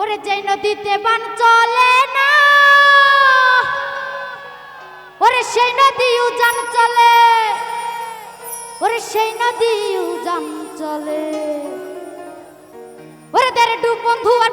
ওরে যে নদীতে বান চলে না, ওরে সেই নদী উজান চলে, ওরে সেই নদী উজান চলে। ওরে দেরে ডুব বন্ধু আর